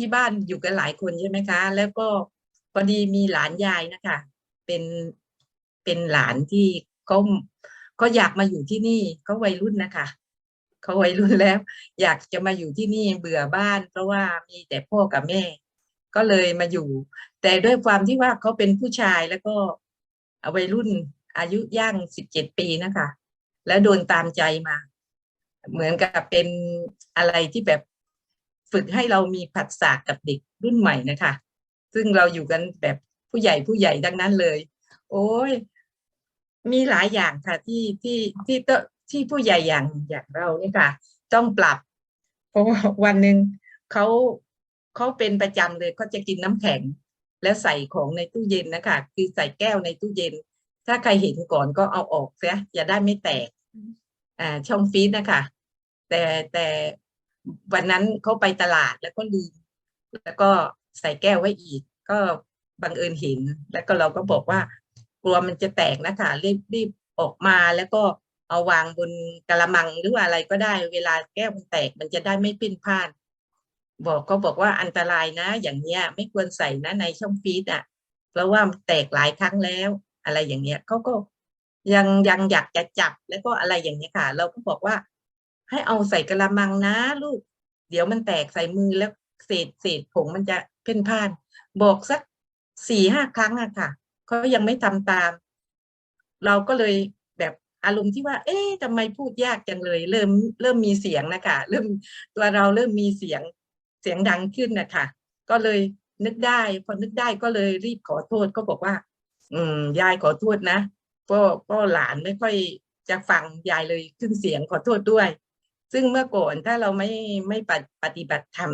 ที่บ้านอยู่กันหลายคนใช่ไหมคะ แล้วก็พอดีมีหลานยายนะคะเป็นเป็นหลานที่เขาเขาอยากมาอยู่ที่นี่เขาวัยรุ่นนะคะเขาวัยรุ่นแล้ว อยากจะมาอยู่ที่นี่เบื่อบ้าน เพราะว่ามีแต่พ่อกับแม่ ก็เลยมาอยู่ แต่ด้วยความที่ว่าเขาเป็นผู้ชายแล้วก็วัยรุ่นอายุย่างสิบเจ็ดปีนะคะ แล้วโดนตามใจมา เหมือนกับเป็นอะไรที่แบบ ฝึกให้เรามีผัสสะกับเด็กรุ่นใหม่นะคะ ซึ่งเราอยู่กันแบบผู้ใหญ่ผู้ใหญ่ดังนั้นเลย โอ้ยมีหลายอย่างค่ะที่ที่ที่ตที่ผู้ใหญ่อย่างอย่างเราเนี่ยค่ะ ต้องปรับ เพราะว่าวันหนึ่งเขาเขาเป็นประจำเลยเขาจะกินน้ำแข็ง แล้วใส่ของในตู้เย็นนะคะคือใส่แก้วในตู้เย็น ถ้าใครเห็นก่อนก็เอาออกเสียอย่าได้ไม่แตกอ่าช่องฟีดนะคะ แต่แต่ วันนั้นเขาไปตลาดแล้วก็ลืมแล้วก็ใส่แก้วไว้อีก ก็บังเอิญเห็น แล้วก็เราก็บอกว่ากลัวมันจะแตกนะคะรีบรีบออกมาแล้วก็เอาวางบนกระมังหรือว่าอะไรก็ได้ เวลาแก้วมันแตกมันจะได้ไม่ปิ้นพ่านบอกก็บอกว่าอันตรายนะ อย่างเนี้ย ไม่ควรใส่นะในช่องฟีดอะ เพราะว่าแตกหลายครั้งแล้ว อะไรอย่างเงี้ยเขาก็ยังยังอยากจะจับแล้วก็อะไรอย่างเงี้ยค่ะ เราก็บอกว่า ให้เอาใส่กระมังนะลูก เดี๋ยวมันแตกใส่มือแล้วเศษเศษผงมันจะเพ่นพ่าน บอกสักสี่ห้าครั้งอะค่ะเขายังไม่ทำตาม เราก็เลยแบบอารมณ์ที่ว่า เอ๊ะทำไมพูดยากจังเลย เริ่มเริ่มมีเสียงนะคะเริ่มตัวเราเริ่มมีเสียงเสียงดังขึ้นนะคะก็เลยนึกได้พอนึกได้ก็เลยรีบขอโทษก็บอกว่า อืม ยายขอโทษนะก็ก็หลานไม่ค่อยจะฟังยายเลยขึ้นเสียงขอโทษด้วย ซึ่งเมื่อก่อนถ้าเราไม่ไม่ปฏิบัติธรรม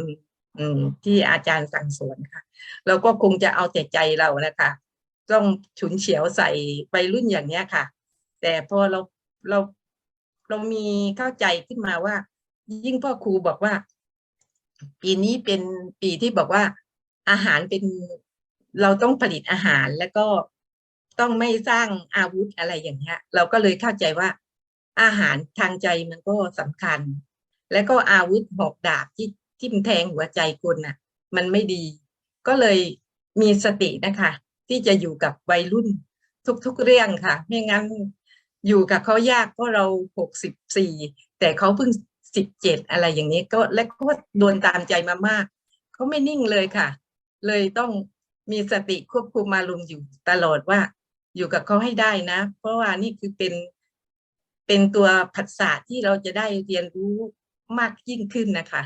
ที่อาจารย์สั่งสอนค่ะ เราก็คงจะเอาแต่ใจเรานะคะ ต้องฉุนเฉียวใส่ไปรุ่นอย่างเนี้ยค่ะ แต่พอเราเราเรามีเข้าใจขึ้นมาว่า ยิ่งพ่อครูบอกว่า ปีนี้เป็นปีที่บอกว่า อาหารเป็นเราต้องผลิตอาหารแล้วก็ต้องไม่สร้างอาวุธอะไรอย่างเงี้ย เราก็เลยเข้าใจว่า อาหารทางใจมันก็สำคัญ แล้วก็อาวุธหอกดาบที่ทิ่มแทงหัวใจคนน่ะ มันไม่ดี ก็เลยมีสตินะคะ ที่จะอยู่กับวัยรุ่นทุกๆเรื่องค่ะ ไม่งั้นอยู่กับเขายากเพราะเราหกสิบสี่แต่เขาเพิ่งสิบเจ็ดอะไรอย่างนี้ก็และก็โดนตามใจมามากเขาไม่นิ่งเลยค่ะ เลยต้องมีสติควบคุมอารมณ์อยู่ตลอดว่า อยู่กับเขาให้ได้นะ เพราะว่านี่คือเป็น เป็นตัวผัสสะที่เราจะได้เรียนรู้มากยิ่งขึ้นนะคะ